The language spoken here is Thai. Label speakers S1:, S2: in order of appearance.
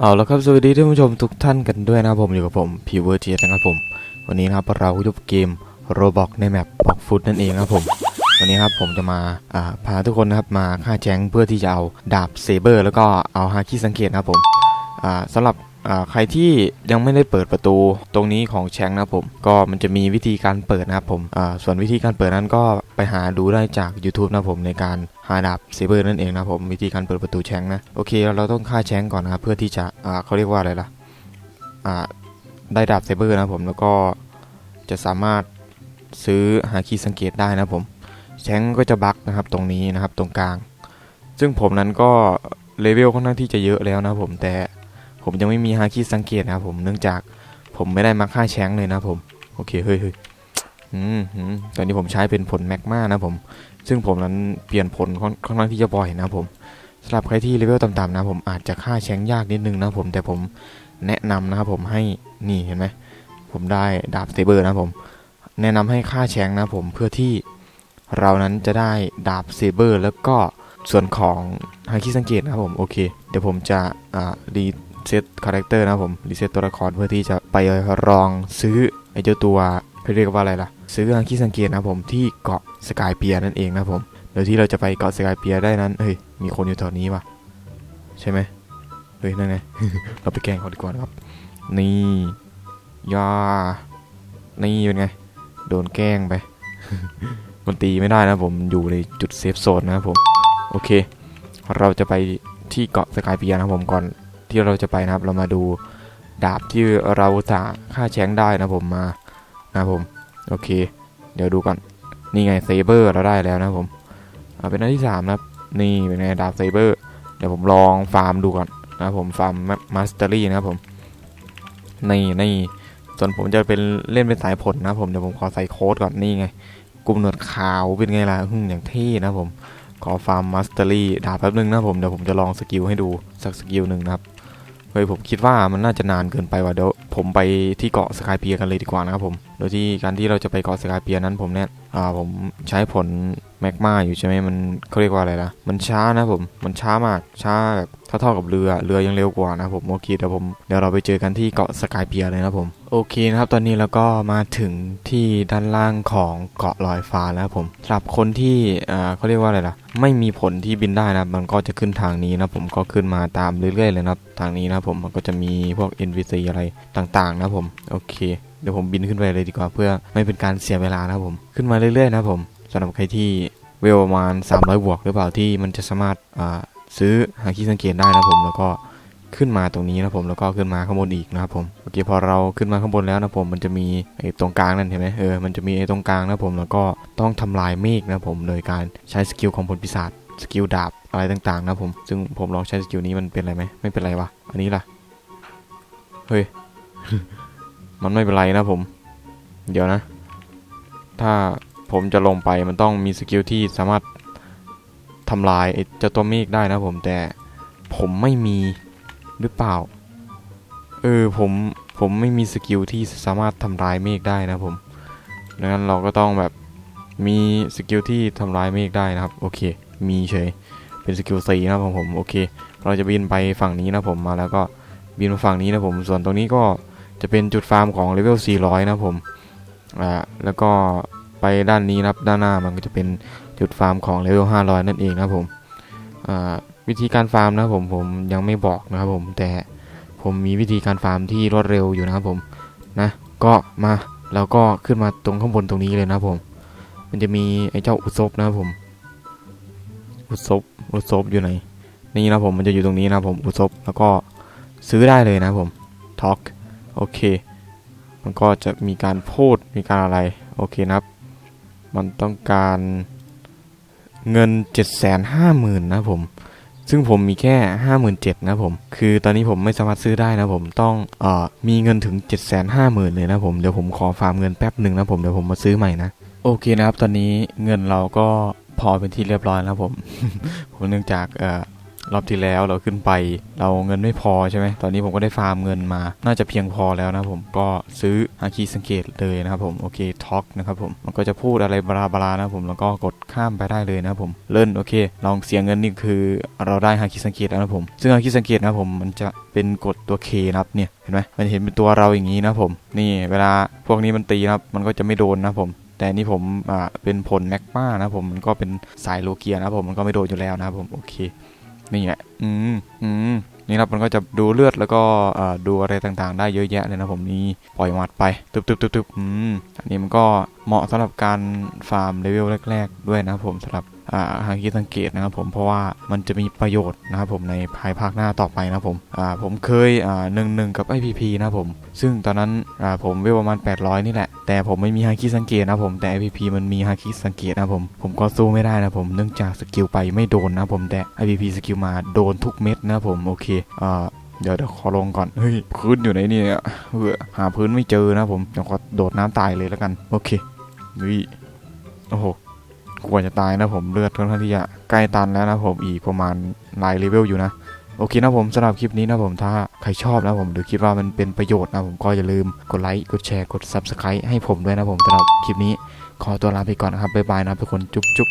S1: เอาละครับสวัสดีท่านผู้ชมทุกท่านกันด้วยนะครับผมอยู่กับผมพีเวอร์จีนะครับผม วันนี้นะครับเราอยู่กับเกมโรบอกในแมปบอกฟุตนั่นเองนะครับผม วันนี้ครับผมจะมาพาทุกคนนะครับมาฆ่าแจ้งเพื่อที่จะเอาดาบเซเบอร์ แล้วก็เอาฮาคิสังเกตนะครับผมอ่าสำหรับใครที่ยังไม่ได้เปิดประตูตรงนี้ของแชงนะผมก็มันจะมีวิธีการเปิดนะครับผมส่วนวิธีการเปิดนั้นก็ไปหาดูได้จาก YouTube นะผมในการหาดาบเซเบอร์นั่นเองนะผมวิธีการเปิดประตูแชงนะโอเค เราต้องฆ่าแชงก่อนนะครับเพื่อที่จะเขาเรียกว่าอะไรล่ะได้ดาบเซเบอร์นะผมแล้วก็จะสามารถซื้อหาคีย์สังเกตได้นะผมแชงก็จะบักนะครับตรงนี้นะครับตรงกลาง ซึ่งผมนั้นก็เลเวลค่อนข้างที่จะเยอะแล้วนะผมแต่ ผมยังไม่มีฮาคิสังเกตนะครับผมเนื่องจากผมไม่ได้มาฆ่าแชงเลยนะผมโอเคเฮ้ยเฮ้ยอืมอตอนนี้ผมใช้เป็นผลแมกมานะผมซึ่งผมนั้นเปลี่ยนผลค่อนค่อนข้างที่จะบ่อยนะผมสำหรับใครที่เลเวลต่ำๆนะผมอาจจะฆ่าแชงยากนิดนึงนะผมแต่ผมแนะนำนะครับผมให้นี่เห็นไหมผมได้ดาบสเตเบอร์นะผม แนะนำให้ฆ่าแชงนะผมเพื่อที่เรานั้นจะได้ดาบเซเบอร์ แล้วก็ส่วนของฮาคิสังเกตนะครับผมโอเค เดี๋ยวผมจะอ่ารี เซตคาแรคเตอร์นะผมรีเซตตัวละครเพื่อที่จะไปลองซื้อไอเจ้าตัวเขาเรียกว่าอะไรล่ะ ซื้อฮาคิสังเกตนะผมที่เกาะสกายเปียนั่นเองนะผมโดยที่เราจะไปเกาะสกายเปียได้นั้นเฮ้ยมีคนอยู่แถวนี้ว่ะใช่ไหมเฮ้ยนั่นไงเราไปแกล้งเขาดีกว่านะครับ นี่ยานี่เป็นไง โดนแกล้งไปมันตีไม่ได้นะผมอยู่ในจุดเซฟโซนนะครับผม โอเค เราจะไปที่เกาะสกายเปียนะผมก่อน ที่เราจะไปนะครับ เรามาดูดาบที่เราสาฆ่าแชงได้นะผมมานะผม โอเค เดี๋ยวดูก่อน นี่ไงเซเบอร์เราได้แล้วนะผมเอาเป็นอันที่สามนะครับ นี่เป็นไงดาบเซเบอร์ เดี๋ยวผมลองฟาร์มดูก่อนนะผมฟาร์มมาสเตอรี่นะครับผม นี่นี่ส่วนผมจะเป็นเล่นเป็นสายผลนะผมเดี๋ยวผมขอใส่โค้ดก่อนนี่ไงกลุ่มหนวดขาวเป็นไงล่ะหึ่งอย่างเท่นะผมขอฟาร์มมาสเตอรี่ดาบแป๊บนึงนะผมเดี๋ยวผมจะลองสกิลให้ดูสักสกิลหนึ่งนะครับ ฮ้ยผมคิดว่ามันน่าจะนานเกินไปว่ะเดี๋ยวผมไปที่เกาะสกายเปียกันเลยดีกว่านะครับผม โดยที่การที่เราจะไปเกาะสกายเปียนั้นผมเนี่ยอ่าผมใช้ผล แมกมาอยู่ใช่ไหมมันเขาเรียกว่าอะไรนะมันช้านะผมมันช้ามากช้าแบบเท่ากับเรือเรือยังเร็วกว่านะผมโอเคเดี๋ยวผมเดี๋ยวเราไปเจอกันที่เกาะสกายเปียเลยนะผมโอเคนะครับตอนนี้เราก็มาถึงที่ด้านล่างของเกาะลอยฟ้าแล้วผมสำหรับคนที่อ่าเขาเรียกว่าอะไรล่ะไม่มีผลที่บินได้นะมันก็จะขึ้นทางนี้นะผมก็ขึ้นมาตามเรื่อยๆเลยนะครับทางนี้นะผมมันก็จะมีพวก NPC อะไรต่างๆนะผมโอเคเดี๋ยวผมบินขึ้นไปเลยดีกว่าเพื่อไม่เป็นการเสียเวลานะผมขึ้นมาเรื่อยๆนะผม สำหรับใครที่เวลประมาณ 300 บวกหรือเปล่าที่มันจะสามารถอ่าซื้อหาคีย์สังเกตได้นะผมแล้วก็ขึ้นมาตรงนี้นะผมแล้วก็ขึ้นมาข้างบนอีกนะครับผมโอเคพอเราขึ้นมาข้างบนแล้วนะผมมันจะมีไอ้ตรงกลางนั่นเห็นไหมเออมันจะมีไอ้ตรงกลางนะผมแล้วก็ต้องทำลายเมฆนะผมโดยการใช้สกิลของผลปีศาจสกิลดาบอะไรต่างๆนะผมซึ่งผมลองใช้สกิลนี้มันเป็นอะไรไหมไม่เป็นไรวะอันนี้ล่ะเฮ้ยมันไม่เป็นไรนะผม เดี๋ยวนะ ถ้า ผมจะลงไปมันต้องมีสกิลที่สามารถทำลายเจ้าตัวเมฆได้นะผมแต่ผมไม่มีหรือเปล่า เออผมผมไม่มีสกิลที่สามารถทำลายเมฆได้นะผมดังนั้นเราก็ต้องแบบมีสกิลที่ทำลายเมฆได้นะครับโอเค มีเฉยเป็นสกิลสีนะผมผมโอเค เราจะบินไปฝั่งนี้นะผมมาแล้วก็บินมาฝั่งนี้นะผมส่วนตรงนี้ก็จะเป็นจุดฟาร์มของเลเวล400 นะผมอ่าแล้วก็ ไปด้านนี้นะครับด้านหน้ามันก็จะเป็นจุดฟาร์มของเลเวล500 นั่นเองนะครับผมวิธีการฟาร์มนะครับผมผมยังไม่บอกนะครับผมแต่ผมมีวิธีการฟาร์มที่รวดเร็วอยู่นะครับผมนะก็มาเราก็ขึ้นมาตรงข้างบนตรงนี้เลยนะครับผม มันจะมีไอ้เจ้าอุศบนะครับผม อุศบอุศบอยู่ไหนนี่นะผมมันจะอยู่ตรงนี้นะผมอุศบแล้วก็ซื้อได้เลยนะผมท็อกโอเค มันก็จะมีการพูดมีการอะไร โอเคนะครับ มันต้องการเงิน 750,000นะผม ซึ่งผมมีแค่ 57,000นะผม คือตอนนี้ผมไม่สามารถซื้อได้นะผมต้องเอ่อมีเงินถึง 750,000เลยนะผม เดี๋ยวผมขอฟาร์มเงินแป๊บหนึ่งนะผมเดี๋ยวผมมาซื้อใหม่นะ โอเคนะครับ ตอนนี้เงินเราก็พอเป็นที่เรียบร้อยแล้วผม ผมเนื่องจากเอ่อ รอบที่แล้วเราขึ้นไป เราเงินไม่พอใช่ไหมตอนนี้ผมก็ได้ฟาร์มเงินมา น่าจะเพียงพอแล้วนะผมก็ซื้อฮาคิสังเกตเลยนะครับผมโอเคท็อกนะครับผมมันก็จะพูดอะไรบลาบลานะผมแล้วก็กดข้ามไปได้เลยนะผมเล่นโอเค ลองเสียเงินนี่คือเราได้ฮาคิสังเกตแล้วนะผม ซึ่งฮาคิสังเกตนะผมมันจะเป็นกดตัว K นะครับเนี่ยเห็นไหมมันเห็นเป็นตัวเราอย่างนี้นะผม นี่เวลาพวกนี้มันตีนะครับมันก็จะไม่โดนนะผมแต่นี่ผมอ่าเป็นผลแม็กมานะผมมันก็เป็นสายโลเกียนะผมมันก็ไม่โดนอยู่แล้วนะผมโอเค นี่แหละอืมอืมนี่ครับมันก็จะดูเลือดแล้วก็ดูอะไรต่างๆ ได้เยอะแยะเลยนะผมนี่ปล่อยมัดไปตึบตึบตึบตึบอืมอันนี้มันก็ เหมาะสำหรับการฟาร์มเลเวลแรก ๆ ด้วยนะครับผมสำหรับอาคิสังเกตนะครับผมเพราะว่ามันจะมีประโยชน์นะครับผมในภายภาคหน้าต่อไปนะผมผมเคยหนึ่งหนึ่งกับ IPP นะครับผม ซึ่งตอนนั้นผมเวลประมาณ 800 นี่แหละ แต่ผมไม่มีฮาคิสังเกตนะผมแต่ IPP มันมีฮาคิสังเกตนะผม ผมก็สู้ไม่ได้นะผมเนื่องจากสกิลไปไม่โดนนะผมแต่ IPP สกิลมาโดนทุกเม็ดนะผมโอเคอเดี๋ยวเดี๋ยวขอลงก่อน เฮ้ย พื้นอยู่ไหนเนี่ยเออหาพื้นไม่เจอนะผมเดี๋ยวขอโดดน้ำตายเลยแล้วกัน โอเค นี่โอ้โหกว่าจะตายนะผมเลือดค่อนข้างที่จะใกล้ตันแล้วนะผมอีกประมาณหลายเลเวลอยู่นะโอเคนะผมสำหรับคลิปนี้นะผมถ้าใครชอบนะผมหรือคิดว่ามันเป็นประโยชน์นะผมก็อย่าลืมกดไลค์กดแชร์กด Subscribe ให้ผมด้วยนะผมสำหรับคลิปนี้ ขอตัวลาไปก่อนนะครับบ๊ายบายนะทุกคนจุ๊บจุ๊บ